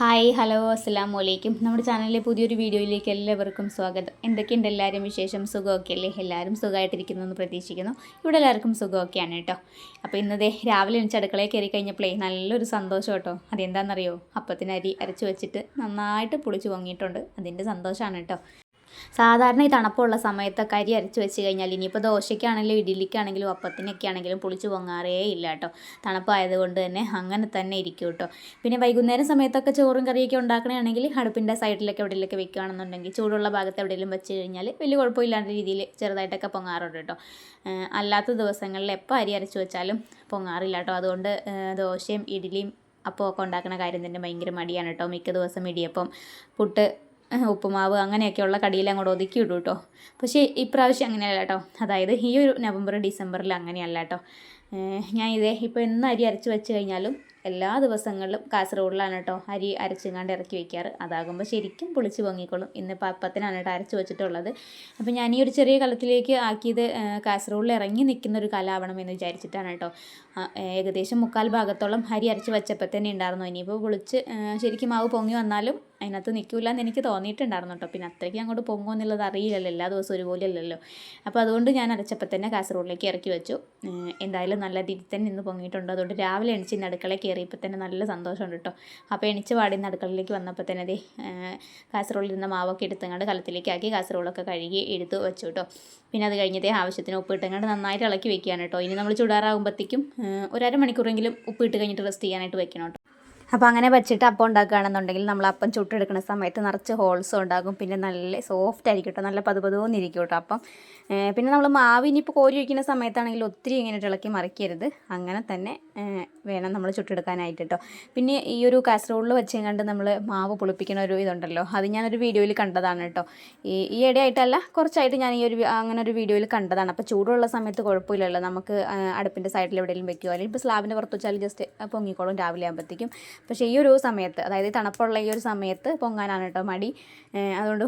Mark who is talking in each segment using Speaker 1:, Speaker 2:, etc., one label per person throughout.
Speaker 1: Hi hello അസ്സാം വലൈക്കും നമ്മുടെ ചാനലിലെ പുതിയൊരു വീഡിയോയിലേക്ക് എല്ലാവർക്കും സ്വാഗതം. എന്തൊക്കെയുണ്ട് എല്ലാവരും വിശേഷം? സുഖമൊക്കെ അല്ലേ എല്ലാവരും സുഖമായിട്ടിരിക്കുന്നു എന്ന് പ്രതീക്ഷിക്കുന്നു. ഇവിടെ എല്ലാവർക്കും സുഖമൊക്കെയാണ് കേട്ടോ. അപ്പോൾ ഇന്നത്തെ രാവിലെ എനിക്ക് അടുക്കളയിൽ കയറി കഴിഞ്ഞപ്പോഴേ നല്ലൊരു സന്തോഷം കേട്ടോ. അതെന്താണെന്നറിയോ? അപ്പത്തിന് അരി അരച്ച് വെച്ചിട്ട് നന്നായിട്ട് പൊളിച്ച് പൊങ്ങിയിട്ടുണ്ട്. അതിന്റെ സന്തോഷമാണ് കേട്ടോ. സാധാരണ ഈ തണുപ്പുള്ള സമയത്ത് കരി അരച്ച് വെച്ച് കഴിഞ്ഞാൽ ഇനിയിപ്പോൾ ദോശയ്ക്കാണെങ്കിലും ഇഡ്ഡലിക്കാണെങ്കിലും അപ്പത്തിനൊക്കെ ആണെങ്കിലും പുളിച്ച് പൊങ്ങാറേ ഇല്ല കേട്ടോ. തണുപ്പായതുകൊണ്ട് തന്നെ അങ്ങനെ തന്നെ ഇരിക്കും കേട്ടോ. പിന്നെ വൈകുന്നേരം സമയത്തൊക്കെ ചോറും കറിയൊക്കെ ഉണ്ടാക്കണമെങ്കിൽ അടുപ്പിന്റെ സൈഡിലൊക്കെ എവിടെയെങ്കിലൊക്കെ വെക്കുകയാണെന്നുണ്ടെങ്കിൽ ചൂടുള്ള ഭാഗത്ത് എവിടെയെങ്കിലും വെച്ച് കഴിഞ്ഞാൽ വലിയ കുഴപ്പമില്ലാത്ത രീതിയിൽ ചെറുതായിട്ടൊക്കെ പൊങ്ങാറുണ്ട് കേട്ടോ. അല്ലാത്ത ദിവസങ്ങളിൽ എപ്പോൾ അരി അരച്ച് വെച്ചാലും പൊങ്ങാറില്ല കേട്ടോ. അതുകൊണ്ട് ദോശയും ഇഡ്ഡലിയും അപ്പമൊക്കെ ഉണ്ടാക്കുന്ന കാര്യം തന്നെ ഭയങ്കര മടിയാണ് കേട്ടോ. മിക്ക ദിവസം ഇടിയപ്പം പുട്ട് ഉപ്പുമാവ് അങ്ങനെയൊക്കെയുള്ള കടിയിൽ അങ്ങോട്ട് ഒതുക്കി ഇടും കേട്ടോ. പക്ഷേ ഇപ്രാവശ്യം അങ്ങനെയല്ല കേട്ടോ. അതായത് ഈ ഒരു നവംബർ ഡിസംബറിൽ അങ്ങനെയല്ല കേട്ടോ. ഞാൻ ഇതേ ഇപ്പോൾ എന്ന് അരി അരച്ച് വെച്ച് കഴിഞ്ഞാലും എല്ലാ ദിവസങ്ങളിലും കാസർഗോഡിലാണ് കേട്ടോ അരി അരച്ചിങ്ങാണ്ട് ഇറക്കി വെക്കാറ്. അതാകുമ്പോൾ ശരിക്കും പുളിച്ച് പൊങ്ങിക്കോളും ഇന്നിപ്പോൾ അപ്പത്തിനാണ് കേട്ടോ അരച്ച് വെച്ചിട്ടുള്ളത്. അപ്പോൾ ഞാൻ ഈ ഒരു ചെറിയ കലത്തിലേക്ക് ആക്കിയത് കാസർഗോഡിൽ ഇറങ്ങി നിൽക്കുന്ന ഒരു കലാവണമെന്ന് വിചാരിച്ചിട്ടാണ് കേട്ടോ. ഏകദേശം മുക്കാൽ ഭാഗത്തോളം അരി അരച്ച് വെച്ചപ്പോൾ തന്നെ ഉണ്ടായിരുന്നു. ഇനിയിപ്പോൾ പൊളിച്ച് ശരിക്കും മാവ് പൊങ്ങി വന്നാലും അതിനകത്ത് നിൽക്കില്ല എന്ന് എനിക്ക് തോന്നിയിട്ടുണ്ടായിരുന്നു കേട്ടോ. പിന്നെ അത്രയ്ക്ക് അങ്ങോട്ട് പൊങ്ങുമോ എന്നുള്ളത് അറിയില്ലല്ലോ. എല്ലാ ദിവസവും ഒരുപോലെ അല്ലല്ലോ അപ്പോൾ അതുകൊണ്ട് ഞാൻ അരച്ചപ്പോൾ തന്നെ കാസർഗോഡിലേക്ക് ഇറക്കി വെച്ചു. എന്തായാലും നല്ല രീതിയിൽ തന്നെ ഇന്ന് പൊങ്ങിയിട്ടുണ്ട്. അതുകൊണ്ട് രാവിലെ എണിച്ച് ഇന്ന് അടുക്കളയിൽ കയറിയപ്പോൾ തന്നെ നല്ല സന്തോഷമുണ്ട് കേട്ടോ. അപ്പോൾ എണിച്ച് പാടി ഇന്ന് അടുക്കളയിലേക്ക് വന്നപ്പോൾ തന്നെ അതേ കാസർഗോഡിൽ നിന്ന് മാവൊക്കെ എടുത്തങ്ങാണ്ട് കലത്തിലേക്കാക്കി കാസർഗോഡൊക്കെ കഴുകി എടുത്ത് വെച്ചു കേട്ടോ. പിന്നെ അത് കഴിഞ്ഞതേ ആവശ്യത്തിന് ഉപ്പ് ഇട്ടങ്ങാണ്ട് നന്നായിട്ട് ഇളക്കി വെക്കുകയാണ് കേട്ടോ. ഇനി നമ്മൾ ചൂടാറാകുമ്പോഴത്തേക്കും ഒരു അരമണിക്കൂറെങ്കിലും ഉപ്പ് ഇട്ട് കഴിഞ്ഞിട്ട് റെസ്റ്റ് ചെയ്യാനായിട്ട് വെക്കണം കേട്ടോ. അപ്പോൾ അങ്ങനെ വെച്ചിട്ട് അപ്പം ഉണ്ടാക്കുകയാണെന്നുണ്ടെങ്കിൽ നമ്മൾ അപ്പം ചുട്ടെടുക്കുന്ന സമയത്ത് നിറച്ച് ഹോൾസും ഉണ്ടാകും. പിന്നെ നല്ല സോഫ്റ്റ് ആയിരിക്കും കേട്ടോ നല്ല പതുപതുവെന്നിരിക്കും കേട്ടോ അപ്പം. പിന്നെ നമ്മൾ മാവ് ഇനിയിപ്പോൾ കോരി വയ്ക്കുന്ന സമയത്താണെങ്കിൽ ഒത്തിരി ഇങ്ങനെ ഇളക്കി മറിക്കരുത്. അങ്ങനെ തന്നെ വേണം നമ്മൾ ചുട്ടെടുക്കാനായിട്ട് കേട്ടോ പിന്നെ ഈ ഒരു കാസറോളിൽ വെച്ച് കണ്ട് നമ്മൾ മാവ് പുളിപ്പിക്കുന്ന ഒരു ഇതുണ്ടല്ലോ. അത് ഞാനൊരു വീഡിയോയിൽ കണ്ടതാണ് കേട്ടോ ഈ ഈ ഇടയായിട്ടല്ല കുറച്ചായിട്ട് ഞാൻ ഈ ഒരു അങ്ങനെ ഒരു വീഡിയോയിൽ കണ്ടതാണ്. അപ്പോൾ ചൂടുള്ള സമയത്ത് കുഴപ്പമില്ലല്ലോ. നമുക്ക് അടുപ്പിന്റെ സൈഡിൽ എവിടെയെങ്കിലും വെക്കുകയോ അല്ലെങ്കിൽ ഇപ്പോൾ സ്ലാബിന്റെ പുറത്ത് വെച്ചാൽ ജസ്റ്റ് പൊങ്ങിക്കോളും രാവിലെ ആകുമ്പോഴത്തേക്കും പക്ഷേ ഈ ഒരു സമയത്ത് അതായത് തണുപ്പുള്ള ഈ ഒരു സമയത്ത് പൊങ്ങാനാണ് കേട്ടോ മടി. അതുകൊണ്ട്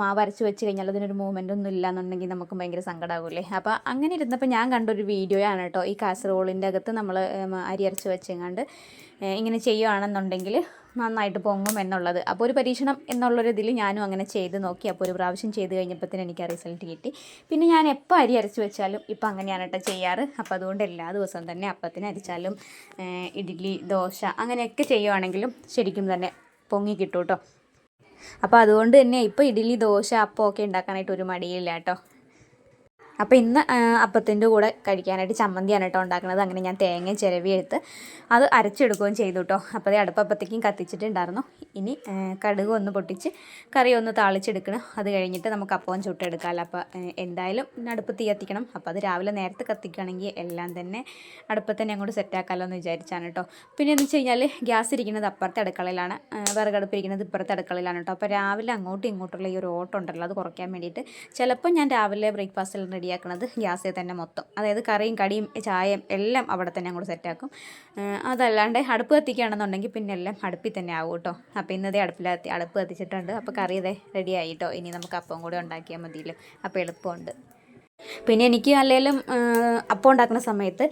Speaker 1: മാവ് അരച്ച് വെച്ച് കഴിഞ്ഞാൽ അതിനൊരു മൂവ്മെന്റ് ഒന്നും ഇല്ല എന്നുണ്ടെങ്കിൽ നമുക്ക് ഭയങ്കര ആവില്ലേ അപ്പോൾ അങ്ങനെ ഇരുന്നപ്പോൾ ഞാൻ കണ്ടൊരു വീഡിയോയാണ് കേട്ടോ. ഈ കാസർഗോളിന്റെ അകത്ത് നമ്മൾ അരി അരച്ച് വെച്ചെങ്ങാണ്ട്. ഇങ്ങനെ ചെയ്യുകയാണെന്നുണ്ടെങ്കിൽ നന്നായിട്ട് പൊങ്ങും എന്നുള്ളത്. അപ്പോൾ ഒരു പരീക്ഷണം എന്നുള്ളൊരു ഇതിൽ ഞാനും അങ്ങനെ ചെയ്ത് നോക്കി. അപ്പോൾ ഒരു പ്രാവശ്യം ചെയ്ത് കഴിഞ്ഞപ്പോഴത്തേന് എനിക്ക് ആ റിസൾട്ട് കിട്ടി. പിന്നെ ഞാൻ എപ്പോൾ അരി അരച്ച് വെച്ചാലും ഇപ്പം അങ്ങനെയാണ് കേട്ടോ ചെയ്യാറ്. അപ്പോൾ അതുകൊണ്ട് എല്ലാ ദിവസവും തന്നെ അപ്പത്തിന് അരിച്ചാലും ഇഡ്ഡലി ദോശ അങ്ങനെയൊക്കെ ചെയ്യുവാണെങ്കിലും ശരിക്കും തന്നെ പൊങ്ങി കിട്ടും കേട്ടോ അപ്പോൾ അതുകൊണ്ട് തന്നെ ഇപ്പോൾ ഇഡ്ഡലി ദോശ അപ്പം ഒക്കെ ഉണ്ടാക്കാനായിട്ട് ഒരു മടിയില്ല കേട്ടോ അപ്പോൾ ഇന്ന് അപ്പത്തിന്റെ കൂടെ കഴിക്കാനായിട്ട് ചമ്മന്തിയാണ് കേട്ടോ ഉണ്ടാക്കുന്നത്. അങ്ങനെ ഞാൻ തേങ്ങ ചിരവി എടുത്ത് അത് അരച്ചെടുക്കുകയും ചെയ്തു കേട്ടോ. അപ്പോൾ അത് അടുപ്പപ്പത്തേക്കും കത്തിച്ചിട്ടുണ്ടായിരുന്നു. ഇനി കടുക് ഒന്ന് പൊട്ടിച്ച് കറി ഒന്ന് താളിച്ചെടുക്കണം. അത് കഴിഞ്ഞിട്ട് നമുക്ക് അപ്പവും ചുട്ടെടുക്കാമല്ലോ അപ്പോൾ എന്തായാലും അടുപ്പ് തീ കത്തിക്കണം. അപ്പോൾ അത് രാവിലെ നേരത്തെ കത്തിക്കുകയാണെങ്കിൽ എല്ലാം തന്നെ അടുപ്പത്തന്നെ അങ്ങോട്ട് സെറ്റാക്കാമല്ലോ എന്ന് വിചാരിച്ചാണ് കേട്ടോ. പിന്നെ എന്ന് വെച്ച് കഴിഞ്ഞാൽ ഗ്യാസ് ഇരിക്കുന്നത് അപ്പുറത്തെ അടുക്കളയിലാണ്. വിറകടുപ്പ് ഇരിക്കുന്നത് ഇപ്പുറത്തെ അടുക്കളയിലാണ് കേട്ടോ. അപ്പോൾ രാവിലെ അങ്ങോട്ടും ഇങ്ങോട്ടുള്ള ഈ ഒരു ഓട്ടം ഉണ്ടല്ലോ അത് കുറയ്ക്കാൻ വേണ്ടിയിട്ട്. ചിലപ്പോൾ ഞാൻ രാവിലെ ബ്രേക്ക്ഫാസ്റ്റിൽ റെഡിയാക്കണത് ഗ്യാസിൽ തന്നെ മൊത്തം. അതായത് കറിയും കടിയും ചായയും എല്ലാം അവിടെ തന്നെ അങ്ങോട്ട് സെറ്റാക്കും അതല്ലാണ്ട് അടുപ്പ് കത്തിക്കുകയാണെന്നുണ്ടെങ്കിൽ പിന്നെ എല്ലാം അടുപ്പിൽ തന്നെ ആവും കേട്ടോ. അപ്പോൾ ഇന്നതേ അടുപ്പിൽ അടുപ്പ് കത്തിച്ചിട്ടുണ്ട്. അപ്പോൾ കറി ഇതേ റെഡി ആയിട്ടോ ഇനി നമുക്ക് അപ്പം കൂടെ ഉണ്ടാക്കിയാൽ മതിയല്ലോ. അപ്പോൾ എളുപ്പമുണ്ട്. പിന്നെ എനിക്ക് അല്ലെങ്കിലും അപ്പം ഉണ്ടാക്കുന്ന സമയത്ത്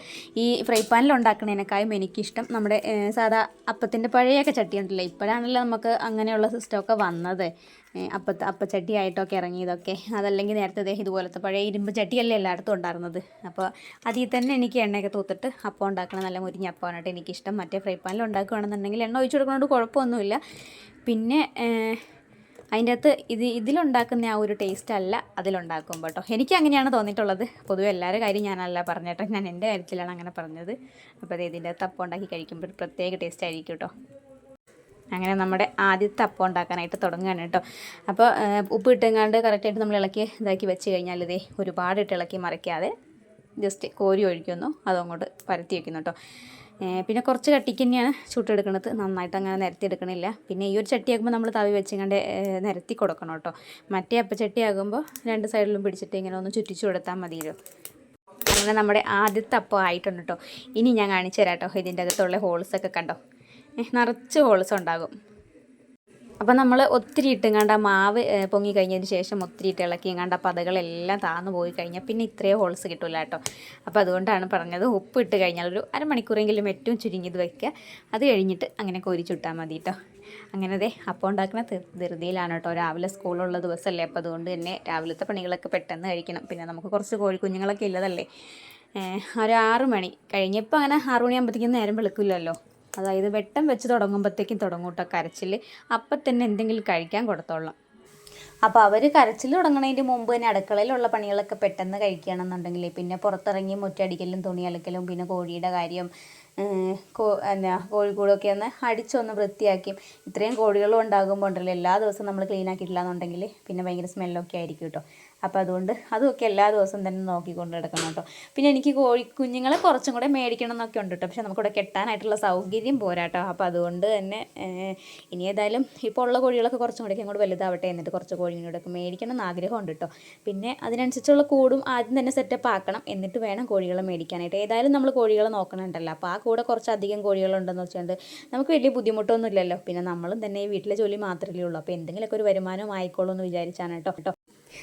Speaker 1: ഈ ഫ്രൈ പാനിൽ ഉണ്ടാക്കുന്നതിനേക്കാളും എനിക്കിഷ്ടം നമ്മുടെ സാധാ അപ്പത്തിന്റെ പഴയൊക്കെ ചട്ടി ഉണ്ടല്ലോ. ഇപ്പോഴാണല്ലോ നമുക്ക് അങ്ങനെയുള്ള സിസ്റ്റമൊക്കെ വന്നത്. അപ്പത്ത് അപ്പച്ചട്ടി ആയിട്ടൊക്കെ ഇറങ്ങിയതൊക്കെ അതല്ലെങ്കിൽ നേരത്തെ ഇതുപോലത്തെ പഴയ ഇരുമ്പ് ചട്ടിയല്ലേ എല്ലായിടത്തും ഉണ്ടായിരുന്നത്. അപ്പോൾ അതിൽ തന്നെ എനിക്ക് എണ്ണയൊക്കെ തൂത്തിട്ട് അപ്പം ഉണ്ടാക്കണം നല്ല മുരിഞ്ഞ അപ്പമായിട്ട് എനിക്കിഷ്ടം. മറ്റേ ഫ്രൈ പാനിൽ ഉണ്ടാക്കുകയാണെന്നുണ്ടെങ്കിൽ എണ്ണ ഒഴിച്ചു കൊടുക്കുന്നതുകൊണ്ട് കുഴപ്പമൊന്നുമില്ല. പിന്നെ അതിന്റെ അകത്ത് ഇത് ഇതിലുണ്ടാക്കുന്ന ആ ഒരു ടേസ്റ്റ് അല്ല അതിലുണ്ടാക്കുമ്പോൾ കേട്ടോ എനിക്ക് അങ്ങനെയാണ് തോന്നിയിട്ടുള്ളത്. പൊതുവെ എല്ലാവരുടെ കാര്യം ഞാനല്ല പറഞ്ഞേട്ടോ. ഞാൻ എന്റെ കാര്യത്തിലാണ് അങ്ങനെ പറഞ്ഞത്. അപ്പോൾ അത് ഇതിന്റെ അകത്ത് അപ്പം ഉണ്ടാക്കി കഴിക്കുമ്പോൾ ഒരു പ്രത്യേക ടേസ്റ്റ് ആയിരിക്കും കേട്ടോ അങ്ങനെ നമ്മുടെ ആദ്യത്തെ അപ്പം ഉണ്ടാക്കാനായിട്ട് തുടങ്ങുകയാണ് കേട്ടോ അപ്പോൾ ഉപ്പ് ഇട്ടെങ്ങാണ്ട് കറക്റ്റായിട്ട് നമ്മൾ ഇളക്കി ഇതാക്കി വെച്ച് കഴിഞ്ഞാൽ ഇതേ ഒരുപാട് ഇട്ട് ഇളക്കി മറിക്കാതെ ജസ്റ്റ് കോരി ഒഴിക്കുന്നു. അതങ്ങോട്ട് പരത്തി വയ്ക്കുന്നു കേട്ടോ പിന്നെ കുറച്ച് കട്ടിക്ക് തന്നെയാണ് ചുട്ടെടുക്കുന്നത് നന്നായിട്ട് അങ്ങനെ നിരത്തി എടുക്കണില്ല പിന്നെ ഈ ഒരു ചട്ടിയാകുമ്പോൾ നമ്മൾ തവി വെച്ചങ്ങാണ്ട് നിരത്തി കൊടുക്കണം കേട്ടോ. മറ്റേ അപ്പച്ചട്ടിയാകുമ്പോൾ രണ്ട് സൈഡിലും പിടിച്ചിട്ട് ഇങ്ങനെ ഒന്ന് ചുറ്റിച്ചു കൊടുത്താൽ മതിയല്ലോ. അങ്ങനെ നമ്മുടെ ആദ്യത്തെ അപ്പം ആയിട്ടുണ്ട് കേട്ടോ. ഇനി ഞാൻ കാണിച്ചു തരാം കേട്ടോ ഇതിന്റെ അകത്തുള്ള ഹോൾസൊക്കെ കണ്ടോ? നിറച്ച് ഹോൾസ് ഉണ്ടാകും. അപ്പോൾ നമ്മൾ ഒത്തിരി ഇട്ടുങ്ങാണ്ട് ആ മാവ് പൊങ്ങി കഴിഞ്ഞതിന് ശേഷം ഒത്തിരി ഇട്ട് ഇളക്കിയും ആ പതകളെല്ലാം താന്നു പോയി കഴിഞ്ഞാൽ പിന്നെ ഇത്രയും ഹോൾസ് കിട്ടില്ല കേട്ടോ. അപ്പോൾ അതുകൊണ്ടാണ് പറഞ്ഞത് ഉപ്പ് ഇട്ട് കഴിഞ്ഞാൽ ഒരു അരമണിക്കൂറെങ്കിലും ഏറ്റവും ചുരുങ്ങിയത് വയ്ക്കുക അത് കഴിഞ്ഞിട്ട് അങ്ങനെ കോരി ചുട്ടാൽ മതി കേട്ടോ അങ്ങനെ ദേ അപ്പം ഉണ്ടാക്കുന്ന ധൃതിയിലാണ് കേട്ടോ രാവിലെ സ്കൂളുള്ള ദിവസമല്ലേ അപ്പോൾ അതുകൊണ്ട് തന്നെ രാവിലത്തെ പണികളൊക്കെ പെട്ടെന്ന് കഴിക്കണം. പിന്നെ നമുക്ക് കുറച്ച് കോഴിക്കുഞ്ഞുങ്ങളൊക്കെ ഏഹ് ഒരു ആറ് മണി കഴിഞ്ഞപ്പോൾ അങ്ങനെ ആറ് മണിയാകുമ്പോഴത്തേക്കും നേരം വെളുക്കില്ലല്ലോ. അതായത് വെട്ടം വെച്ച് തുടങ്ങുമ്പോഴത്തേക്കും തുടങ്ങും കേട്ടോ കരച്ചിൽ അപ്പം തന്നെ എന്തെങ്കിലും കഴിക്കാൻ കൊടുത്തോളാം. അപ്പോൾ അവർ കരച്ചിൽ തുടങ്ങുന്നതിന് മുമ്പ് തന്നെ അടുക്കളയിലുള്ള പണികളൊക്കെ പെട്ടെന്ന് കഴിക്കുകയാണെന്നുണ്ടെങ്കിൽ പിന്നെ പുറത്തിറങ്ങി മുറ്റടിക്കലും തുണി അലക്കലും പിന്നെ കോഴിയുടെ കാര്യം കോ എന്നാ കോഴിക്കൂടൊക്കെ ഒന്ന് അടിച്ചൊന്ന് വൃത്തിയാക്കി. ഇത്രയും കോഴികളും ഉണ്ടാകുമ്പോൾ ഉണ്ടല്ലോ എല്ലാ ദിവസവും നമ്മൾ ക്ലീൻ ആക്കിയിട്ടില്ല എന്നുണ്ടെങ്കിൽ പിന്നെ ഭയങ്കര സ്മെല്ലൊക്കെ ആയിരിക്കും കേട്ടോ അപ്പോൾ അതുകൊണ്ട് അതൊക്കെ എല്ലാ ദിവസവും തന്നെ നോക്കിക്കൊണ്ട് നടക്കണം കേട്ടോ. പിന്നെ എനിക്ക് കോഴി കുഞ്ഞുങ്ങളെ കുറച്ചും കൂടെ മേടിക്കണം എന്നൊക്കെ ഉണ്ട് കേട്ടോ. പക്ഷെ നമുക്കിവിടെ കെട്ടാനായിട്ടുള്ള സൗകര്യം പോരാട്ടോ അപ്പോൾ അതുകൊണ്ട് തന്നെ ഇനി ഏതായാലും ഇപ്പോൾ ഉള്ള കോഴികളൊക്കെ കുറച്ചും കൂടെ ഇങ്ങോട്ട് വലുതാവട്ടെ എന്നിട്ട് കുറച്ച് കോഴികളൊക്കെ മേടിക്കണം എന്ന് ആഗ്രഹമുണ്ട് കേട്ടോ. പിന്നെ അതിനനുസരിച്ചുള്ള കൂടും ആദ്യം തന്നെ സെറ്റപ്പ് ആക്കണം. എന്നിട്ട് വേണം കോഴികളെ മേടിക്കാനായിട്ട്. ഏതായാലും നമ്മൾ കോഴികളെ നോക്കണുണ്ടല്ലോ. അപ്പോൾ ആ കൂടെ കുറച്ചധികം കോഴികളുണ്ടെന്ന് വെച്ചുകൊണ്ട് നമുക്ക് വലിയ ബുദ്ധിമുട്ടൊന്നും ഇല്ലല്ലോ. പിന്നെ നമ്മളും തന്നെ ഈ വീട്ടിലെ ജോലി മാത്രമേ ഉള്ളൂ. അപ്പോൾ എന്തെങ്കിലുമൊക്കെ ഒരു വരുമാനം ആയിക്കോളൂ എന്ന് വിചാരിച്ചാണ് കേട്ടോ കേട്ടോ.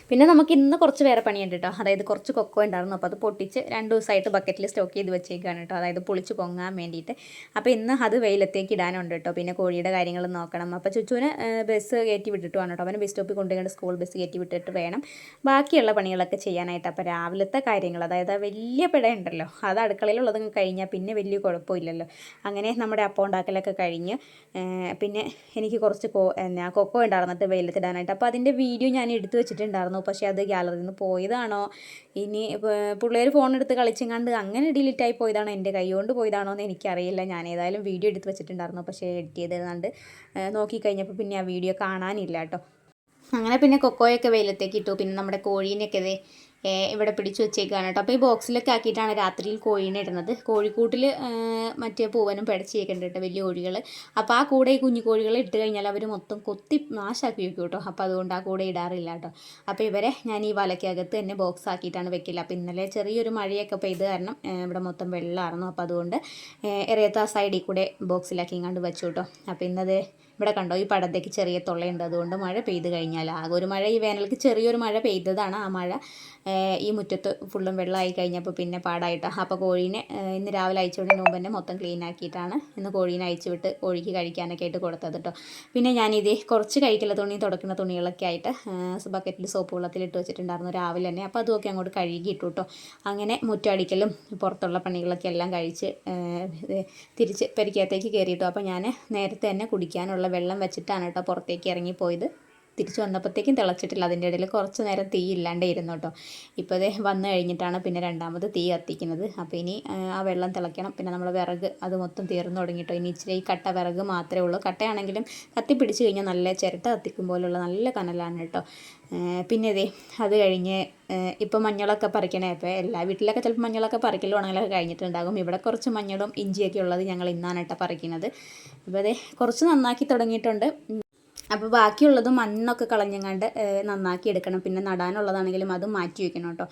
Speaker 1: പിന്നെ നമുക്ക് ഇന്ന് കുറച്ച് വേറെ പണിയുണ്ട് കേട്ടോ അതായത് കുറച്ച് കൊക്കോ ഉണ്ടായിരുന്നു. അപ്പോൾ അത് പൊട്ടിച്ച് രണ്ട് ദിവസമായിട്ട് ബക്കറ്റിൽ സ്റ്റോക്ക് ചെയ്ത് വെച്ചേക്കാണ് കേട്ടോ അതായത് പൊളിച്ച് പൊങ്ങാൻ വേണ്ടിയിട്ട്. അപ്പോൾ ഇന്ന് അത് വെയിലത്തേക്ക് ഇടാനുണ്ട് കേട്ടോ പിന്നെ കോഴിയുടെ കാര്യങ്ങൾ നോക്കണം. അപ്പോൾ ചുച്ചുവിന് ബസ് കയറ്റി വിട്ടിട്ട് വേണം കേട്ടോ അവന് ബസ് സ്റ്റോപ്പിൽ കൊണ്ടുപോയി സ്കൂൾ ബസ് കയറ്റി വിട്ടിട്ട് വേണം ബാക്കിയുള്ള പണികളൊക്കെ ചെയ്യാനായിട്ട്. അപ്പോൾ രാവിലത്തെ കാര്യങ്ങൾ അതായത് വലിയ പിട ഉണ്ടല്ലോ അത് അടുക്കളയിലുള്ളത് കഴിഞ്ഞാൽ പിന്നെ വലിയ കുഴപ്പമില്ലല്ലോ. അങ്ങനെ നമ്മുടെ അപ്പം ഉണ്ടാക്കലൊക്കെ കഴിഞ്ഞ് പിന്നെ എനിക്ക് കുറച്ച് കൊക്കോ ഉണ്ടായിരുന്നിട്ട് വെയിലത്തിടാനായിട്ട്. അപ്പോൾ അതിന്റെ വീഡിയോ ഞാൻ എടുത്തു വെച്ചിട്ടുണ്ടായിരുന്നു പക്ഷേ അത് ഗ്യാലറിയിൽ നിന്ന് പോയതാണോ? ഇനി പിള്ളേർ ഫോൺ എടുത്ത് കളിച്ചെങ്ങാണ്ട് അങ്ങനെ ഡിലീറ്റായി പോയതാണോ? എന്റെ കൈ കൊണ്ട് പോയതാണോ എന്ന് എനിക്കറിയില്ല. ഞാൻ ഏതായാലും വീഡിയോ എടുത്ത് വെച്ചിട്ടുണ്ടായിരുന്നു. പക്ഷേ എഡിറ്റ് ചെയ്തിരുന്നാണ്ട് നോക്കിക്കഴിഞ്ഞപ്പോൾ പിന്നെ ആ വീഡിയോ കാണാനില്ല കേട്ടോ. അങ്ങനെ പിന്നെ കൊക്കോയൊക്കെ വെയിലത്തേക്ക് ഇട്ടു. പിന്നെ നമ്മുടെ കോഴീനെയൊക്കെ ഇവിടെ പിടിച്ചു വെച്ചേക്കാണ് കേട്ടോ. അപ്പോൾ ഈ ബോക്സിലൊക്കെ ആക്കിയിട്ടാണ് രാത്രിയിൽ കോഴീനെ ഇടുന്നത്. കോഴിക്കൂട്ടിൽ മറ്റേ പൂവനും പിടച്ചേക്കുന്നുണ്ട് കേട്ടോ വലിയ കോഴികൾ അപ്പോൾ ആ കൂടെ ഈ കുഞ്ഞു കോഴികൾ ഇട്ട് കഴിഞ്ഞാൽ അവർ മൊത്തം കൊത്തി നാശാക്കി വെക്കും കേട്ടോ. അപ്പോൾ അതുകൊണ്ട് ആ കൂടെ ഇടാറില്ല കേട്ടോ. അപ്പോൾ ഇവരെ ഞാൻ ഈ വലയ്ക്കകത്ത് തന്നെ ബോക്സ് ആക്കിയിട്ടാണ് വെക്കില്ല അപ്പോൾ ഇന്നലെ ചെറിയൊരു മഴയൊക്കെ പെയ്ത് കാരണം ഇവിടെ മൊത്തം വെള്ളമായിരുന്നു അപ്പോൾ അതുകൊണ്ട് എറിയത്ത ആ സൈഡിൽ കൂടെ ബോക്സിലാക്കി ഇങ്ങാണ്ട് വെച്ചു കേട്ടോ. അപ്പോൾ ഇന്നത് ഇവിടെ കണ്ടോ ഈ പടത്തേക്ക് ചെറിയ തൊള്ളയുണ്ട്. അതുകൊണ്ട് മഴ പെയ്ത് കഴിഞ്ഞാൽ ആകെ ഒരു മഴ ഈ വേനൽക്ക് ചെറിയൊരു മഴ പെയ്തതാണ് ആ മഴ. ഈ മുറ്റത്ത് ഫുള്ളും വെള്ളമായി കഴിഞ്ഞപ്പോൾ പിന്നെ പാടായിട്ടോ. അപ്പോൾ കോഴീനെ ഇന്ന് രാവിലെ അയച്ചുകൊണ്ട് മുമ്പ് തന്നെ മൊത്തം ക്ലീൻ ആക്കിയിട്ടാണ് ഇന്ന് കോഴീനെ അയച്ചു വിട്ട് കോഴിക്ക് കഴിക്കാനൊക്കെ ആയിട്ട് കൊടുത്തത് കേട്ടോ. പിന്നെ ഞാനിത് കുറച്ച് കഴിക്കല തുണി തുടക്കുന്ന തുണികളൊക്കെ ആയിട്ട് ബക്കറ്റിൽ സോപ്പ് വെള്ളത്തിൽ ഇട്ട് വെച്ചിട്ടുണ്ടായിരുന്നു രാവിലെ തന്നെ. അപ്പോൾ അതുമൊക്കെ അങ്ങോട്ട് കഴുകി ഇട്ടു കേട്ടോ. അങ്ങനെ മുറ്റടിക്കലും പുറത്തുള്ള പണികളൊക്കെ എല്ലാം കഴിച്ച് തിരിച്ച് പെരിക്കകത്തേക്ക് കയറിയിട്ടു. അപ്പോൾ ഞാൻ നേരത്തെ തന്നെ കുടിക്കാനുള്ള വെള്ളം വെച്ചിട്ടാണ് കേട്ടോ പുറത്തേക്ക് ഇറങ്ങിപ്പോയത്. തിരിച്ച് വന്നപ്പോഴത്തേക്കും തിളച്ചിട്ടില്ല. അതിന്റെ ഇടയിൽ കുറച്ച് നേരം തീ ഇല്ലാണ്ടേ ഇരുന്നു കേട്ടോ. ഇപ്പോൾ ഇത് വന്നു കഴിഞ്ഞിട്ടാണ് പിന്നെ രണ്ടാമത് തീ കത്തിക്കുന്നത്. അപ്പോൾ ഇനി ആ, വെള്ളം തിളയ്ക്കണം. പിന്നെ നമ്മൾ വിറക് അത് മൊത്തം തീർന്നു തുടങ്ങിയിട്ടോ ഇനി ഇച്ചിരി ഈ കട്ട വിറക് മാത്രമേ ഉള്ളൂ. കട്ടയാണെങ്കിലും കത്തി കഴിഞ്ഞാൽ നല്ല ചിരട്ട കത്തിക്കും പോലുള്ള നല്ല കനലാണ് കേട്ടോ. പിന്നെ ഇതേ അത് കഴിഞ്ഞ് ഇപ്പോൾ മഞ്ഞളൊക്കെ പറിക്കണേ. ഇപ്പോൾ എല്ലാ വീട്ടിലൊക്കെ ചിലപ്പോൾ മഞ്ഞളൊക്കെ പറിക്കലും ഉണങ്ങലൊക്കെ കഴിഞ്ഞിട്ടുണ്ടാകും. ഇവിടെ കുറച്ച് മഞ്ഞളും ഇഞ്ചിയൊക്കെ ഉള്ളത് ഞങ്ങൾ ഇന്നാണ് കേട്ടോ പറിക്കുന്നത്. അപ്പോൾ അതെ കുറച്ച് നന്നാക്കി തുടങ്ങിയിട്ടുണ്ട്. അപ്പോൾ ബാക്കിയുള്ളത് മണ്ണൊക്കെ കളഞ്ഞങ്ങാണ്ട് നന്നാക്കി എടുക്കണം. പിന്നെ നടാനുള്ളതാണെങ്കിലും അത് മാറ്റി വെക്കണം കേട്ടോ.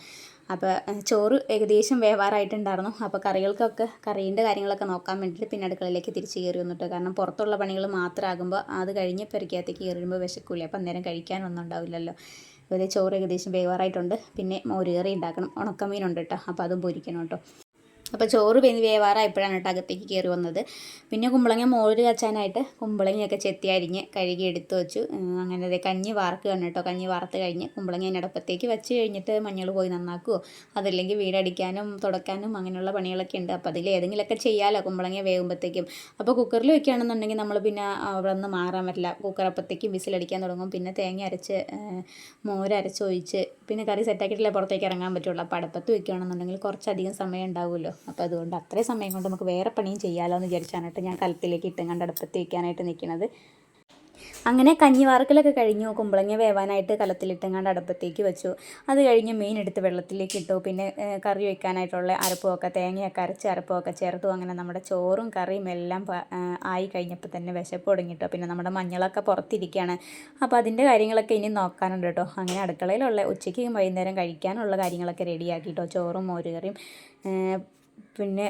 Speaker 1: അപ്പോൾ ചോറ് ഏകദേശം വേവാറായിട്ടുണ്ടായിരുന്നു. അപ്പോൾ കറികൾക്കൊക്കെ കറീന്റെ കാര്യങ്ങളൊക്കെ നോക്കാൻ വേണ്ടിയിട്ട് പിന്നെ അടുക്കളയിലേക്ക് തിരിച്ച് കയറി വന്നിട്ട് കാരണം പുറത്തുള്ള പണികൾ മാത്രമാകുമ്പോൾ അത് കഴിഞ്ഞ് പെരക്കകത്തേക്ക് കയറുമ്പോൾ വിശക്കൂല. അപ്പം അന്നേരം കഴിക്കാനൊന്നും ഉണ്ടാവില്ലല്ലോ. അപ്പോൾ ചോറ് ഏകദേശം വേവാറായിട്ടുണ്ട്. പിന്നെ മോരുകറി ഉണ്ടാക്കണം. ഉണക്കമീനുണ്ട് കേട്ടോ. അപ്പോൾ അതും പൊരിക്കണം കേട്ടോ. അപ്പോൾ ചോറ് വെന്ത് വേവാറായപ്പോഴാണ് കേട്ടോ അകത്തേക്ക് കയറി വന്നത്. പിന്നെ കുമ്പളങ്ങ മോര് കച്ചാനായിട്ട് കുമ്പളങ്ങയൊക്കെ ചെത്തി അരിഞ്ഞ് കഴുകി എടുത്തു വെച്ചു. അങ്ങനെ അതെ കഞ്ഞി വാർക്കുകയാണ് കേട്ടോ. കഞ്ഞി വാർത്ത് കഴിഞ്ഞ് കുമ്പളങ്ങ അടുപ്പത്തേക്ക് വെച്ച് കഴിഞ്ഞിട്ട് മഞ്ഞൾ പോയി നന്നാക്കുമോ അതല്ലെങ്കിൽ വീടടിക്കാനും തുടക്കാനും അങ്ങനെയുള്ള പണികളൊക്കെ ഉണ്ട്. അപ്പോൾ അതിൽ ഏതെങ്കിലുമൊക്കെ ചെയ്യാമല്ലോ കുമ്പളങ്ങ വേകുമ്പോഴത്തേക്കും അപ്പോൾ കുക്കറിൽ വെക്കുകയാണെന്നുണ്ടെങ്കിൽ നമ്മൾ പിന്നെ അവിടെ നിന്ന് മാറാൻ പറ്റില്ല. കുക്കർ അപ്പത്തേക്കും വിസിലടിക്കാൻ തുടങ്ങും. പിന്നെ തേങ്ങ അരച്ച് ഏഹ്, മോര് അരച്ചൊഴിച്ച് പിന്നെ കറി സെറ്റാക്കിയിട്ടില്ല പുറത്തേക്ക് ഇറങ്ങാൻ പറ്റുള്ളൂ. അപ്പോൾ അടുപ്പത്ത് വെക്കുകയാണെന്നുണ്ടെങ്കിൽ കുറച്ചധികം സമയം ഉണ്ടാവുമല്ലോ. അപ്പോൾ അതുകൊണ്ട് അത്രയും സമയം കൊണ്ട് നമുക്ക് വേറെ പണിയും ചെയ്യാമല്ലോ എന്ന് വിചാരിച്ചാണ് ഞാൻ കലത്തിലേക്ക് ഇട്ടും കണ്ട് അടുപ്പത്ത് വയ്ക്കാനായിട്ട് നിൽക്കുന്നത്. അങ്ങനെ കഞ്ഞി വാർക്കലൊക്കെ കഴിഞ്ഞു. കുമ്പളങ്ങ വേവാനായിട്ട് കലത്തിലിട്ടങ്ങാണ്ട് അടുപ്പത്തേക്ക് വെച്ചു. അത് കഴിഞ്ഞ് മീൻ എടുത്ത് വെള്ളത്തിലേക്ക് ഇട്ടു. പിന്നെ കറി വയ്ക്കാനായിട്ടുള്ള അരപ്പുമൊക്കെ തേങ്ങയൊക്കെ അരച്ച് അരപ്പുമൊക്കെ ചേർത്തു. അങ്ങനെ നമ്മുടെ ചോറും കറിയും എല്ലാം ആയി കഴിഞ്ഞപ്പോൾ തന്നെ വിശപ്പ് തുടങ്ങിട്ടോ. പിന്നെ നമ്മുടെ മഞ്ഞളൊക്കെ പുറത്തിരിക്കുകയാണ്. അപ്പോൾ അതിന്റെ കാര്യങ്ങളൊക്കെ ഇനി നോക്കാനുണ്ട് കേട്ടോ. അങ്ങനെ അടുക്കളയിലുള്ള ഉച്ചയ്ക്കും വൈകുന്നേരം കഴിക്കാനുള്ള കാര്യങ്ങളൊക്കെ റെഡിയാക്കിയിട്ടോ ചോറും മോരുകറിയും പിന്നെ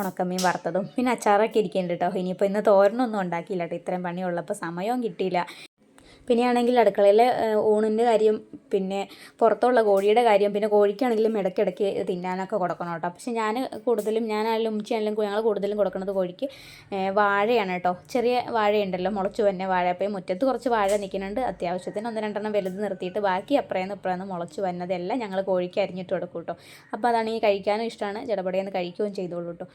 Speaker 1: ഉണക്കമ്മീൻ വറുത്തതും. പിന്നെ അച്ചാറൊക്കെ ഇരിക്കുന്നുണ്ട് കേട്ടോ ഇനിയിപ്പോൾ ഇന്ന് തോരനൊന്നും ഉണ്ടാക്കിയില്ല കേട്ടോ ഇത്രയും പണിയുള്ളപ്പോൾ സമയവും കിട്ടിയില്ല. പിന്നെ ആണെങ്കിൽ അടുക്കളയിലെ ഊണിന്റെ കാര്യം പിന്നെ പുറത്തുള്ള കോഴിയുടെ കാര്യം പിന്നെ കോഴിക്കാണെങ്കിലും ഇടയ്ക്കിടയ്ക്ക് തിന്നാനൊക്കെ കൊടുക്കണം കേട്ടോ. പക്ഷെ ഞാൻ കൂടുതലും ഞാനായാലും ഉമ്മച്ചിയാണെങ്കിലും ഞങ്ങൾ കൂടുതലും കൊടുക്കുന്നത് കോഴിക്ക് വാഴയാണ് കേട്ടോ. ചെറിയ വാഴയുണ്ടല്ലോ മുളച്ചു വന്നെ വാഴ. അപ്പോൾ മുറ്റത്ത് കുറച്ച് വാഴ നിൽക്കുന്നുണ്ട്. അത്യാവശ്യത്തിന് ഒന്ന് രണ്ടെണ്ണം വലുത് നിർത്തിയിട്ട് ബാക്കി അപ്പുറേന്ന് ഇപ്പുറേന്ന് മുളച്ചു വന്നതെല്ലാം ഞങ്ങൾ കോഴിക്ക് അരിഞ്ഞിട്ട് കൊടുക്കും കേട്ടോ. അപ്പോൾ അതാണ് കഴിക്കാനും ഇഷ്ടമാണ്. ജടപടയെന്ന് കഴിക്കുകയും ചെയ്തോളൂ കേട്ടോ.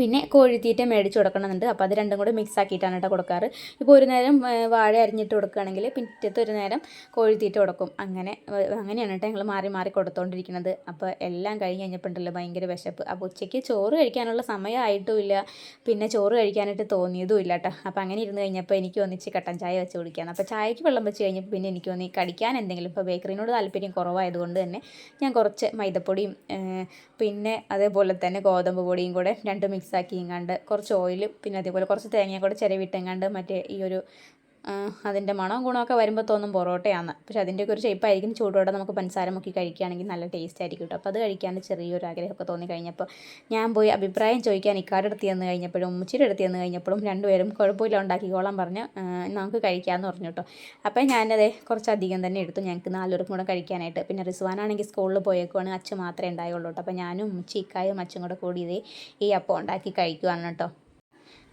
Speaker 1: പിന്നെ കോഴിത്തീറ്റ മേടിച്ച് കൊടുക്കണമെന്നുണ്ട്. അപ്പോൾ അത് രണ്ടും കൂടെ മിക്സ് ആക്കിയിട്ടാണ് കേട്ടോ കൊടുക്കാറ്. ഇപ്പോൾ ഒരു നേരം വാഴ അരിഞ്ഞിട്ട് കൊടുക്കുകയാണെങ്കിൽ പിറ്റത്തെ ഒരു നേരം കോഴിത്തീറ്റ കൊടുക്കും. അങ്ങനെ അങ്ങനെയാണ് കേട്ടോ ഞങ്ങൾ മാറി മാറി കൊടുത്തുകൊണ്ടിരിക്കുന്നത് അപ്പോൾ എല്ലാം കഴിഞ്ഞ് കഴിഞ്ഞപ്പോഴുണ്ടല്ലോ ഭയങ്കര വിശപ്പ്. അപ്പോൾ ഉച്ചയ്ക്ക് ചോറ് കഴിക്കാനുള്ള സമയമായിട്ടുമില്ല പിന്നെ ചോറ് കഴിക്കാനായിട്ട് തോന്നിയതും ഇല്ല കേട്ടോ. അപ്പോൾ അങ്ങനെ ഇരുന്ന് കഴിഞ്ഞപ്പോൾ എനിക്ക് ഒന്നിച്ച് കട്ടൻ ചായ വെച്ച് കുടിക്കുകയാണ് അപ്പോൾ ചായയ്ക്ക് വെള്ളം വെച്ച് കഴിഞ്ഞപ്പോൾ പിന്നെ എനിക്ക് തോന്നി കടിക്കാൻ എന്തെങ്കിലും. ഇപ്പോൾ ബേക്കറിനോട് താല്പര്യം കുറവായതുകൊണ്ട് തന്നെ ഞാൻ കുറച്ച് മൈദപ്പൊടിയും പിന്നെ അതേപോലെ തന്നെ ഗോതമ്പ് പൊടിയും കൂടെ രണ്ട് മിക്സ് ഇങ്ങാണ്ട് കുറച്ച് ഓയിലും പിന്നെ അതേപോലെ കുറച്ച് തേങ്ങയും കൂടെ ചിരവിട്ടെങ്ങാണ്ട് മറ്റേ ഈ ഒരു അതിന്റെ മണവും ഗുണമൊക്കെ വരുമ്പോൾ തോന്നും പൊറോട്ടയാണ് പക്ഷെ അതിന്റെയൊക്കെ ഒരു ഷേപ്പായിരിക്കും ചൂടോടെ നമുക്ക് പഞ്ചസാര മുക്കി കഴിക്കുകയാണെങ്കിൽ നല്ല ടേസ്റ്റ് ആയിരിക്കും കേട്ടോ അപ്പോൾ അത് കഴിക്കാൻ ചെറിയൊരു ആഗ്രഹമൊക്കെ തോന്നി കഴിഞ്ഞപ്പോൾ ഞാൻ പോയി അഭിപ്രായം ചോദിക്കാൻ ഇക്കാരുടെ അടുത്ത് ചെന്ന് കഴിഞ്ഞപ്പോഴും ഉമ്മച്ചിയുടെ അടുത്ത് ചെന്ന് കഴിഞ്ഞപ്പോഴും രണ്ടുപേരും കുഴപ്പമില്ല ഉണ്ടാക്കിക്കോളാൻ പറഞ്ഞ് നമുക്ക് കഴിക്കാമെന്ന് പറഞ്ഞു കേട്ടോ അപ്പോൾ ഞാനത് കുറച്ചധികം തന്നെ എടുത്തു. ഞങ്ങൾക്ക് നാലുപേർക്കും കൂടെ കഴിക്കാനായിട്ട്. പിന്നെ റിസ്വാനാണെങ്കിൽ സ്കൂളിൽ പോയേക്കുവാണ്. അച്ഛൻ മാത്രമേ ഉണ്ടായുള്ളൂ കേട്ടോ അപ്പോൾ ഞാനും ഉമ്മച്ചി ഇക്കായും അച്ഛൻ കൂടെ കൂടി ഇതേ ഈ അപ്പം ഉണ്ടാക്കി കഴിക്കുവാണ് കേട്ടോ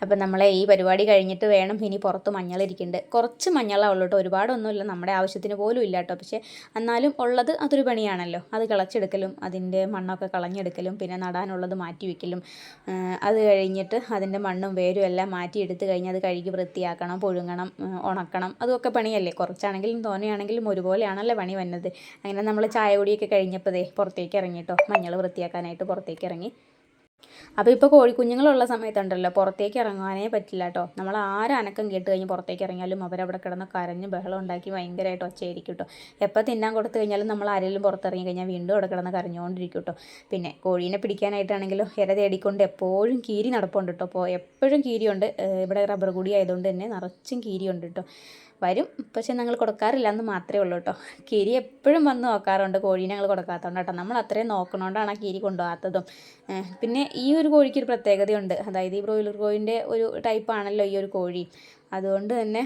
Speaker 1: അപ്പം നമ്മളെ ഈ പരിപാടി കഴിഞ്ഞിട്ട് വേണം ഇനി പുറത്ത് മഞ്ഞളിരിക്കുന്നുണ്ട് കുറച്ച് മഞ്ഞളാണ് ഉള്ളൂ കേട്ടോ ഒരുപാടൊന്നുമില്ല. നമ്മുടെ ആവശ്യത്തിന് പോലും ഇല്ല കേട്ടോ. പക്ഷേ എന്നാലും ഉള്ളത് അതൊരു പണിയാണല്ലോ. അത് കിളച്ചെടുക്കലും അതിന്റെ മണ്ണൊക്കെ കളഞ്ഞെടുക്കലും പിന്നെ നടാനുള്ളത് മാറ്റി വയ്ക്കലും അത് കഴിഞ്ഞിട്ട് അതിന്റെ മണ്ണും വേരും എല്ലാം മാറ്റി എടുത്തു കഴിഞ്ഞ് അത് കഴുകി വൃത്തിയാക്കണം പുഴുങ്ങണം ഉണക്കണം. അതൊക്കെ പണിയല്ലേ. കുറച്ചാണെങ്കിലും തോനെയാണെങ്കിലും ഒരുപോലെയാണല്ലോ പണി വന്നത്. അങ്ങനെ നമ്മൾ ചായ കുടിയൊക്കെ കഴിഞ്ഞപ്പോഴേ പുറത്തേക്ക് ഇറങ്ങിയിട്ടോ മഞ്ഞൾ വൃത്തിയാക്കാനായിട്ട് പുറത്തേക്ക് ഇറങ്ങി. അപ്പോൾ ഇപ്പോൾ കോഴിക്കുഞ്ഞുങ്ങളുള്ള സമയത്തുണ്ടല്ലോ പുറത്തേക്ക് ഇറങ്ങാനേ പറ്റില്ല കേട്ടോ നമ്മൾ ആരനക്കം കേട്ട് കഴിഞ്ഞ് പുറത്തേക്ക് ഇറങ്ങിയാലും അവരവിടെ കിടന്ന് കരഞ്ഞ് ബഹളം ഉണ്ടാക്കി ഭയങ്കരമായിട്ട് ഒച്ചയായിരിക്കും കേട്ടോ എപ്പോൾ തിന്നാൻ കൊടുത്തു കഴിഞ്ഞാലും നമ്മൾ ആരെങ്കിലും പുറത്തിറങ്ങി കഴിഞ്ഞാൽ വീണ്ടും അവിടെ കിടന്ന് കരഞ്ഞുകൊണ്ടിരിക്കും കേട്ടോ പിന്നെ കോഴീനെ പിടിക്കാനായിട്ടാണെങ്കിലും ഇര തേടിക്കൊണ്ട് എപ്പോഴും കീരി നടപ്പുണ്ട് കേട്ടോ അപ്പോൾ എപ്പോഴും കീരിയുണ്ട്. ഇവിടെ റബ്ബർ കൂടി ആയതുകൊണ്ട് തന്നെ നിറച്ചും കീരിയുണ്ട് കേട്ടോ വരും. പക്ഷെ ഞങ്ങൾ കൊടുക്കാറില്ല എന്ന് മാത്രമേ ഉള്ളൂ കേട്ടോ. കിരി എപ്പോഴും വന്ന് നോക്കാറുണ്ട്. കോഴീനെ ഞങ്ങൾ കൊടുക്കാത്തതുകൊണ്ട് കേട്ടോ. നമ്മൾ അത്രയും നോക്കണോണ്ടാണ് ആ കിരി കൊണ്ടുപോകാത്തതും. പിന്നെ ഈ ഒരു കോഴിക്ക് ഒരു പ്രത്യേകതയുണ്ട്. അതായത് ഈ ബ്രോയിലർ കോഴിന്റെ ഒരു ടൈപ്പാണല്ലോ ഈ ഒരു കോഴി. അതുകൊണ്ട് തന്നെ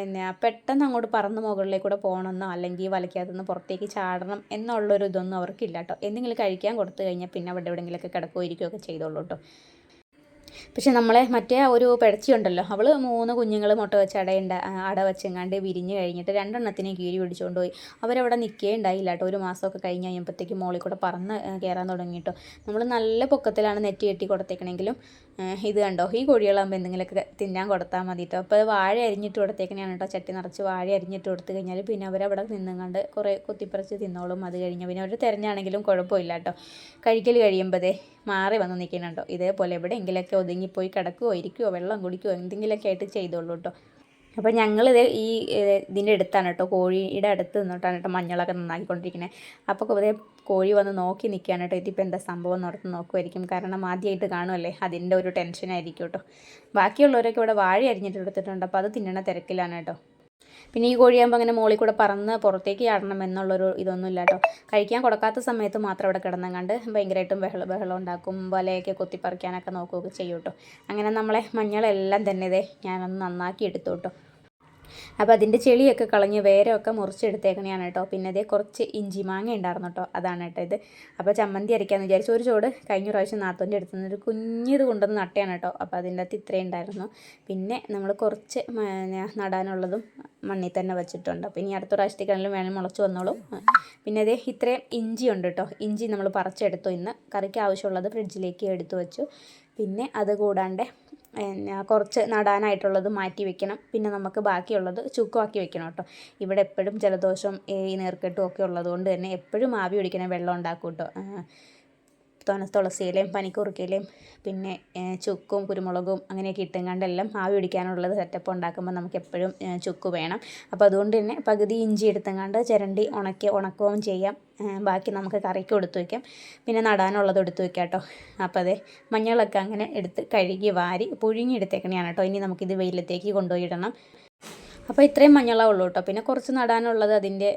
Speaker 1: എന്നാ പെട്ടെന്ന് അങ്ങോട്ട് പറന്ന് മുകളിലേക്കൂടെ പോകണമെന്നോ അല്ലെങ്കിൽ വലയ്ക്കകത്തുനിന്ന് പുറത്തേക്ക് ചാടണം എന്നുള്ളൊരു ഇതൊന്നും അവർക്കില്ല കേട്ടോ. എന്തെങ്കിലും കഴിക്കാൻ കൊടുത്തു കഴിഞ്ഞാൽ പിന്നെ അവിടെ എവിടെയെങ്കിലുമൊക്കെ കിടക്കുകയോ ചെയ്തോളൂ കേട്ടോ. പക്ഷെ നമ്മളെ മറ്റേ ഒരു പിടച്ചി ഉണ്ടല്ലോ അവൾ മൂന്ന് കുഞ്ഞുങ്ങൾ മുട്ട വെച്ച് അടയുണ്ട അട വെച്ചെങ്ങാണ്ട് വിരിഞ്ഞ് കഴിഞ്ഞിട്ട് രണ്ടെണ്ണത്തിനെ കീരി പിടിച്ചുകൊണ്ട് പോയി. അവരവിടെ നിൽക്കേ ഉണ്ടായില്ല കേട്ടോ. ഒരു മാസമൊക്കെ കഴിഞ്ഞ് കഴിയുമ്പോഴത്തേക്ക് മോളിൽ കൂടെ പറന്ന് കയറാൻ തുടങ്ങി കേട്ടോ നമ്മൾ നല്ല പൊക്കത്തിലാണ് നെറ്റ് കെട്ടി കൊടുത്തേക്കണെങ്കിലും ആ, ഇത് കണ്ടോ? ഈ കോഴികളാകുമ്പോൾ എന്തെങ്കിലുമൊക്കെ തിന്നാൻ കൊടുത്താൽ മതി കേട്ടോ അപ്പോൾ വാഴ അരിഞ്ഞിട്ട് കൊടുത്തേക്കണെയാണ് കേട്ടോ. ചട്ടി നിറച്ച് വാഴ അരിഞ്ഞിട്ട് കൊടുത്തു കഴിഞ്ഞാൽ പിന്നെ അവരവിടെ നിന്നുകൊണ്ട് കുറേ കുത്തിപ്പറിച്ച് തിന്നോളും. അത് കഴിഞ്ഞ് പിന്നെ അവർ തിരഞ്ഞാണെങ്കിലും കുഴപ്പമില്ല കേട്ടോ. കഴിക്കൽ കഴിയുമ്പോഴേ മാറി വന്ന് നിൽക്കുന്നുണ്ടോ ഇതേപോലെ എവിടെയെങ്കിലുമൊക്കെ ഒതുങ്ങിപ്പോയി കിടക്കുകയോ ഇരിക്കുകയോ വെള്ളം കുടിക്കുകയോ എന്തെങ്കിലുമൊക്കെ ആയിട്ട് ചെയ്തോളൂ കേട്ടോ അപ്പോൾ ഞങ്ങളിത് ഈ ഇതിന്റെ അടുത്താണ് കേട്ടോ കോഴിയുടെ അടുത്ത് നിന്നിട്ടാണ് കേട്ടോ മഞ്ഞളൊക്കെ നന്നാക്കിക്കൊണ്ടിരിക്കുന്നത് അപ്പോൾ ഇതേ കോഴി വന്ന് നോക്കി നിൽക്കുകയാണ് കേട്ടോ ഇതിപ്പോൾ എന്താ സംഭവം ഓർത്ത് നോക്കുമായിരിക്കും കാരണം ആദ്യമായിട്ട് കാണുമല്ലേ അതിന്റെ ഒരു ടെൻഷനായിരിക്കും കേട്ടോ ബാക്കിയുള്ളവരൊക്കെ ഇവിടെ വാഴ അരിഞ്ഞിട്ട് എടുത്തിട്ടുണ്ട്. അപ്പോൾ അത് തിന്നണ തിരക്കിലാണ് കേട്ടോ പിന്നെ ഈ കോഴിയാകുമ്പോൾ അങ്ങനെ മുകളിൽ കൂടെ പറന്ന് പുറത്തേക്ക് ചാടണം എന്നുള്ളൊരു ഇതൊന്നും ഇല്ല കേട്ടോ കഴിക്കാൻ കൊടുക്കാത്ത സമയത്ത് മാത്രം അവിടെ കിടന്നങ്ങാണ്ട് ഭയങ്കരമായിട്ടും ബഹളം ബഹളം ഉണ്ടാക്കും വലയൊക്കെ കൊത്തിപ്പറിക്കാനൊക്കെ നോക്കുകയൊക്കെ ചെയ്യും കേട്ടോ അങ്ങനെ നമ്മളെ മഞ്ഞളെല്ലാം തന്നെ ഇതേ ഞാനൊന്ന് നന്നാക്കി എടുത്തു കേട്ടോ അപ്പോൾ അതിന്റെ ചെളിയൊക്കെ കളഞ്ഞ് വേരമൊക്കെ മുറിച്ചെടുത്തേക്കണെയാണ് കേട്ടോ. പിന്നെ അതേ കുറച്ച് ഇഞ്ചി മാങ്ങ ഉണ്ടായിരുന്നു കേട്ടോ. അതാണ് കേട്ടോ ഇത്. അപ്പോൾ ചമ്മന്തി അരയ്ക്കാമെന്ന് വിചാരിച്ചു. ഒരു ചോട് കഴിഞ്ഞ പ്രാവശ്യം നാത്തോന്റെ അടുത്ത് നിന്ന് ഒരു കുഞ്ഞിത് കൊണ്ടുവന്ന് നട്ടയാണ് കേട്ടോ. അപ്പോൾ അതിന്റെ അകത്ത് ഇത്രയും ഉണ്ടായിരുന്നു. പിന്നെ നമ്മൾ കുറച്ച് നടാനുള്ളതും മണ്ണിൽ തന്നെ വെച്ചിട്ടുണ്ട്. അപ്പോൾ ഇനി അടുത്ത പ്രാവശ്യത്തേക്കാണെങ്കിലും വേണം മുളച്ച് വന്നോളും. പിന്നെ അതേ ഇത്രയും ഇഞ്ചി ഉണ്ട് കേട്ടോ. ഇഞ്ചി നമ്മൾ പറിച്ചെടുത്തു. ഇന്ന് കറിക്ക് ആവശ്യമുള്ളത് ഫ്രിഡ്ജിലേക്ക് എടുത്തു വെച്ചു. പിന്നെ അത് കൂടാണ്ട് പിന്നെ കുറച്ച് നടാനായിട്ടുള്ളത് മാറ്റി വെക്കണം. പിന്നെ നമുക്ക് ബാക്കിയുള്ളത് ചുക്കുമാക്കി വെക്കണം കേട്ടോ. ഇവിടെ എപ്പോഴും ജലദോഷം ഈ നീർക്കെട്ടും ഒക്കെ ഉള്ളതുകൊണ്ട് തന്നെ എപ്പോഴും ആവി പിടിക്കണ വെള്ളം ഉണ്ടാക്കും കേട്ടോ. തുളസിയിലയും പനിക്കൂർക്കയിലയും പിന്നെ ചുക്കും കുരുമുളകും അങ്ങനെയൊക്കെ ഇട്ടുങ്ങാണ്ടെല്ലാം ആവി പിടിക്കാനുള്ളത് സെറ്റപ്പ് ഉണ്ടാക്കുമ്പോൾ നമുക്ക് എപ്പോഴും ചുക്ക് വേണം. അപ്പോൾ അതുകൊണ്ട് തന്നെ പകുതി ഇഞ്ചി എടുത്തങ്ങാണ്ട് ചിരണ്ടി ഉണക്കി ഉണക്കുകയും ചെയ്യാം. ബാക്കി നമുക്ക് കറിക്ക് എടുത്തു വയ്ക്കാം പിന്നെ നടാനുള്ളത് എടുത്ത് വയ്ക്കാം കേട്ടോ. അപ്പോൾ അതെ മഞ്ഞളൊക്കെ അങ്ങനെ എടുത്ത് കഴുകി വാരി പുഴുങ്ങി എടുത്തേക്കണെയാണ് കേട്ടോ. ഇനി നമുക്കിത് വെയിലത്തേക്ക് കൊണ്ടുപോയി ഇടണം. അപ്പോൾ ഇത്രയും മഞ്ഞളാ ഉള്ളൂ കേട്ടോ. പിന്നെ കുറച്ച് നടാനുള്ളത് അതിന്റെ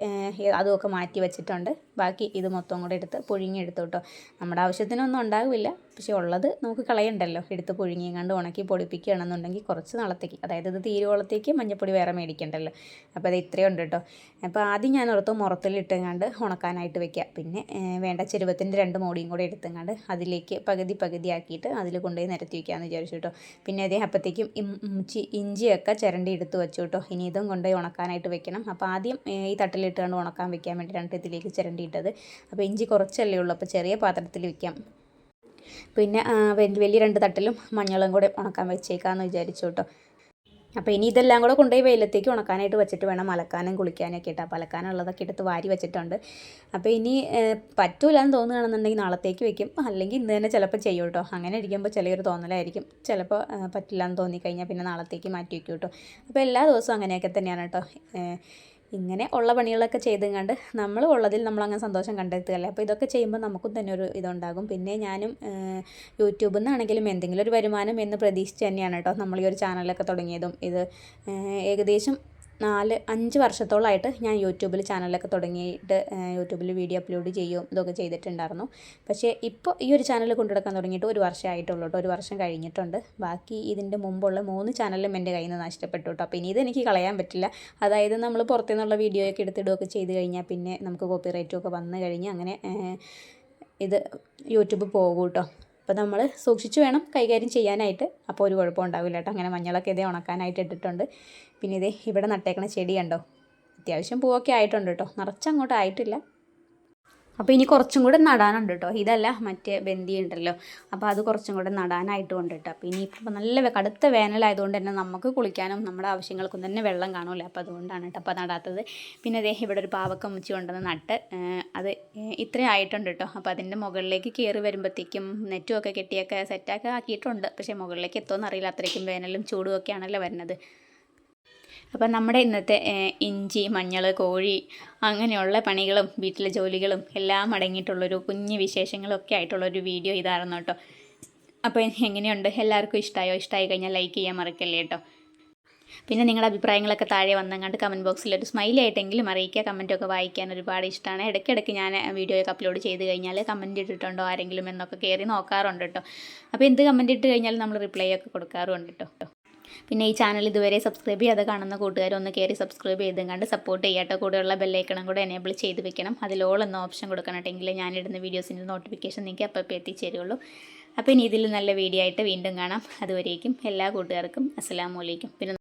Speaker 1: അതുമൊക്കെ മാറ്റി വെച്ചിട്ടുണ്ട്. ബാക്കി ഇത് മൊത്തം കൂടെ എടുത്ത് പുഴുങ്ങി എടുത്തു കേട്ടോ. നമ്മുടെ ആവശ്യത്തിനൊന്നും ഉണ്ടാകില്ല പക്ഷേ ഉള്ളത് നമുക്ക് കളയണ്ടല്ലോ. എടുത്ത് പുഴുങ്ങിയും കണ്ട് ഉണക്കി പൊടിപ്പിക്കുകയാണെന്നുണ്ടെങ്കിൽ കുറച്ച് നാളത്തേക്ക്. അതായത് ഇത് തീരുവോളത്തേക്ക് മഞ്ഞപ്പൊടി വേറെ മേടിക്കണ്ടല്ലോ. അപ്പോൾ അത് ഇത്രയും ഉണ്ട് കേട്ടോ. അപ്പോൾ ആദ്യം ഞാൻ ഓർത്ത് മുറത്തിലിട്ടെങ്ങാണ്ട് ഉണക്കാനായിട്ട് വെക്കുക. പിന്നെ വേണ്ട ചെരുവത്തിന്റെ രണ്ട് മോടിയും കൂടെ എടുത്തെങ്ങാണ്ട് അതിലേക്ക് പകുതി പകുതി ആക്കിയിട്ട് അതിൽ കൊണ്ടുപോയി നിരത്തി വയ്ക്കാമെന്ന് വിചാരിച്ചു കേട്ടോ. പിന്നെ അതേ അപ്പോഴത്തേക്കും ഇഞ്ചി ഇഞ്ചിയൊക്കെ ചിരണ്ടി എടുത്ത് വെച്ചു കേട്ടോ. ഇനി ഇതും കൊണ്ടുപോയി ഉണക്കാനായിട്ട് വെക്കണം. അപ്പോൾ ആദ്യം ഈ തട്ടിലിട്ട് തട്ടിലിട്ടുകൊണ്ട് ഉണക്കാൻ വെക്കാൻ വേണ്ടിയിട്ടാണ് ഇതിലേക്ക് ചിരണ്ടിയിട്ടത്. അപ്പോൾ ഇഞ്ചി കുറച്ചല്ലേ ഉള്ളൂ. അപ്പോൾ ചെറിയ പാത്രത്തിൽ വെക്കാം. പിന്നെ വലിയ രണ്ട് തട്ടിലും മഞ്ഞളും കൂടെ ഉണക്കാൻ വെച്ചേക്കാന്ന് വിചാരിച്ചു കേട്ടോ അപ്പോൾ ഇനി ഇതെല്ലാം കൂടെ കൊണ്ടുപോയി വെയിലത്തേക്ക് ഉണക്കാനായിട്ട് വെച്ചിട്ട് വേണം അലക്കാനും കുളിക്കാനും ഒക്കെ ഇട്ട് അപ്പോൾ അലക്കാനുള്ളതൊക്കെ എടുത്ത് വാരി വെച്ചിട്ടുണ്ട്. അപ്പോൾ ഇനി പറ്റൂല എന്ന് തോന്നുകയാണെന്നുണ്ടെങ്കിൽ നാളത്തേക്ക് വെക്കും. അല്ലെങ്കിൽ ഇന്ന് തന്നെ ചിലപ്പോൾ ചെയ്യും കേട്ടോ അങ്ങനെ ഇരിക്കുമ്പോൾ ചെറിയൊരു തോന്നലായിരിക്കും. ചിലപ്പോൾ പറ്റില്ല എന്ന് തോന്നിക്കഴിഞ്ഞാൽ പിന്നെ നാളത്തേക്ക് മാറ്റി വെക്കും കേട്ടോ അപ്പോൾ എല്ലാ ദിവസവും അങ്ങനെയൊക്കെ തന്നെയാണ് കേട്ടോ ഇങ്ങനെ ഉള്ള പണികളൊക്കെ ചെയ്തും നമ്മൾ ഉള്ളതിൽ നമ്മളങ്ങനെ സന്തോഷം കണ്ടെത്തുകയല്ലേ. അപ്പോൾ ഇതൊക്കെ ചെയ്യുമ്പോൾ നമുക്കും തന്നെ ഒരു ഇതുണ്ടാകും. പിന്നെ ഞാനും യൂട്യൂബിൽ നിന്നാണെങ്കിലും എന്തെങ്കിലും ഒരു വരുമാനം എന്ന് പ്രതീക്ഷിച്ച് തന്നെയാണ് കേട്ടോ നമ്മൾ ഈ ഒരു ചാനലൊക്കെ തുടങ്ങിയതും. ഇത് ഏകദേശം നാല് അഞ്ച് വർഷത്തോളമായിട്ട് ഞാൻ യൂട്യൂബിൽ ചാനലൊക്കെ തുടങ്ങിയിട്ട് യൂട്യൂബിൽ വീഡിയോ അപ്ലോഡ് ചെയ്യും ഇതൊക്കെ ചെയ്തിട്ടുണ്ടായിരുന്നു. പക്ഷേ ഇപ്പോൾ ഈ ഒരു ചാനൽ കൊണ്ടുനടക്കാൻ തുടങ്ങിയിട്ട് ഒരു വർഷം ആയിട്ടുള്ളൂ കേട്ടോ ഒരു വർഷം കഴിഞ്ഞിട്ടുണ്ട്. ബാക്കി ഇതിന്റെ മുമ്പുള്ള മൂന്ന് ചാനലും എന്റെ കയ്യിൽ നിന്ന് നഷ്ടപ്പെട്ടു കേട്ടോ അപ്പോൾ ഇനി ഇതെനിക്ക് കളയാൻ പറ്റില്ല. അതായത് നമ്മൾ പുറത്തു നിന്നുള്ള വീഡിയോ ഒക്കെ എടുത്തിടുകയൊക്കെ ചെയ്ത് കഴിഞ്ഞാൽ പിന്നെ നമുക്ക് കോപ്പി റൈറ്റും ഒക്കെ വന്നു കഴിഞ്ഞ് അങ്ങനെ ഇത് യൂട്യൂബ് പോകും കേട്ടോ അപ്പോൾ നമ്മൾ സൂക്ഷിച്ച് വേണം കൈകാര്യം ചെയ്യാനായിട്ട്. അപ്പോൾ ഒരു കുഴപ്പം ഉണ്ടാവില്ല കേട്ടോ. അങ്ങനെ മഞ്ഞളൊക്കെ ഇതേ ഉണക്കാനായിട്ട് ഇട്ടിട്ടുണ്ട്. പിന്നെ ഇതേ ഇവിടെ നട്ടേക്കണ ചെടി കണ്ടോ? അത്യാവശ്യം പൂവൊക്കെ ആയിട്ടുണ്ട് കേട്ടോ. നിറച്ചങ്ങോട്ട് ആയിട്ടില്ല. അപ്പോൾ ഇനി കുറച്ചും കൂടെ നടാനുണ്ട് കേട്ടോ ഇതല്ല മറ്റേ ബന്ദി ഉണ്ടല്ലോ അപ്പോൾ അത് കുറച്ചും കൂടെ നടാനായിട്ട് കൊണ്ടിട്ട്. അപ്പോൾ ഇനി ഇനിയിപ്പോൾ നല്ല കടുത്ത വേനലായതുകൊണ്ട് തന്നെ നമുക്ക് കുളിക്കാനും നമ്മുടെ ആവശ്യങ്ങൾക്കും തന്നെ വെള്ളം കാണുമല്ലോ അപ്പോൾ അതുകൊണ്ടാണ് കേട്ടോ അപ്പോൾ നടാത്തത്. പിന്നെ അതേ ഇവിടെ ഒരു പാവക്ക മുച്ചി കൊണ്ടുവന്ന് നട്ട് അത് ഇത്രയും ആയിട്ടുണ്ട് കേട്ടോ അപ്പോൾ അതിന്റെ മുകളിലേക്ക് കയറി വരുമ്പോഴത്തേക്കും നെറ്റുമൊക്കെ കെട്ടിയൊക്കെ സെറ്റാക്കി ആക്കിയിട്ടുണ്ട്. പക്ഷേ മുകളിലേക്ക് എത്തുമെന്ന് അറിയില്ല അത്രയ്ക്കും വേനലും ചൂടുമൊക്കെയാണല്ലോ വരുന്നത്. അപ്പം നമ്മുടെ ഇന്നത്തെ ഇഞ്ചി മഞ്ഞൾ കോഴി അങ്ങനെയുള്ള പണികളും വീട്ടിലെ ജോലികളും എല്ലാം അടങ്ങിയിട്ടുള്ളൊരു കുഞ്ഞ് വിശേഷങ്ങളൊക്കെ ആയിട്ടുള്ളൊരു വീഡിയോ ഇതായിരുന്നു കേട്ടോ. അപ്പോൾ എങ്ങനെയുണ്ട്? എല്ലാവർക്കും ഇഷ്ടമായോ ഇഷ്ടമായി കഴിഞ്ഞാൽ ലൈക്ക് ചെയ്യാൻ മറക്കല്ലേ കേട്ടോ? പിന്നെ നിങ്ങളുടെ അഭിപ്രായങ്ങളൊക്കെ താഴെ വന്നങ്ങാണ്ട് കമന്റ് ബോക്സിൽ ഒരു സ്മൈലി ആയിട്ടെങ്കിലും അറിയിക്കുക. കമന്റൊക്കെ വായിക്കാൻ ഒരുപാട് ഇഷ്ടമാണ് ഇടയ്ക്കിടയ്ക്ക് ഞാൻ വീഡിയോ ഒക്കെ അപ്ലോഡ് ചെയ്ത് കഴിഞ്ഞാൽ കമന്റ് ഇട്ടിട്ടുണ്ടോ ആരെങ്കിലും എന്നൊക്കെ കയറി നോക്കാറുണ്ട് കേട്ടോ. അപ്പോൾ എന്ത് കമന്റ് ഇട്ട് കഴിഞ്ഞാലും നമ്മൾ റിപ്ലൈ ഒക്കെ കൊടുക്കാറുണ്ട് കേട്ടോ. പിന്നെ ഈ ചാനൽ ഇതുവരെ സബ്സ്ക്രൈബ് ചെയ്യാതെ കാണുന്ന കൂട്ടുകാരൊന്ന് കയറി സബ്സ്ക്രൈബ് ചെയ്തും കണ്ട് സപ്പോർട്ട് ചെയ്യാട്ടോ. കൂടെയുള്ള ബെല്ലൈക്കണം കൂടെ എനേബിൾ ചെയ്ത് വെക്കണം. അതിൽ ഓൾ എന്ന ഓപ്ഷൻ കൊടുക്കണമെങ്കിൽ ഞാനിടുന്ന വീഡിയോസിന്റെ നോട്ടിഫിക്കേഷൻ നിങ്ങൾക്ക് അപ്പോൾ എത്തിച്ചേരുള്ളൂ. അപ്പോൾ ഇനി ഇതിൽ നല്ല വീഡിയോ ആയിട്ട് വീണ്ടും കാണാം. അതുവരേക്കും എല്ലാ കൂട്ടുകാർക്കും അസ്സാം അലൈക്കും. പിന്നെ